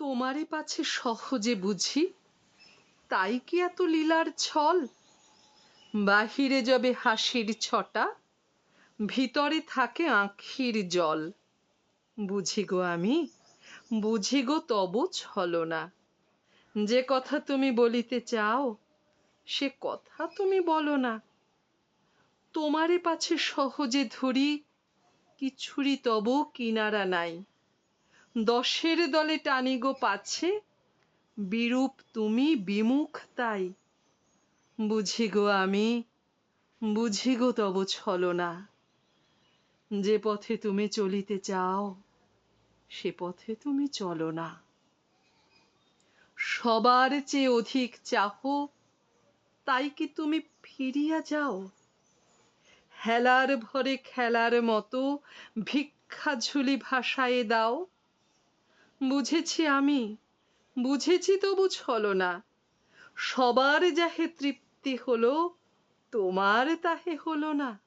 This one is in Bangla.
তোমারে পাছে সহজে বুঝি, তাই কি এত লীলার ছল? বাহিরে যবে হাসির ছটা, ভিতরে থাকে আঁখির জল। বুঝি গো আমি, বুঝি গো তব ছলনা যে কথা তুমি বলিতে চাও, সে কথা তুমি বলো না। তোমারে পাছে সহজে ধরি কিছুরি তব কিনারা নাই। দশের দলে টানি গো পাছে বিরূপ তুমি, বিমুখ তাই। বুঝি গো আমি বুঝি গো তব ছলনা। যে পথে তুমি চলিতে চাও, সে পথে তুমি চলো না। সবার চেয়ে অধিক চাহ, তাই কি তুমি ফিরিয়া যাও? হেলার ভরে খেলার মতো ভিক্ষা ঝুলি ভাসায়ে দাও। বুঝেছি আমি। বুঝেছি তবু ছলো না। সবার যাহে তৃপ্তি হলো তোমার তাহে হলো না।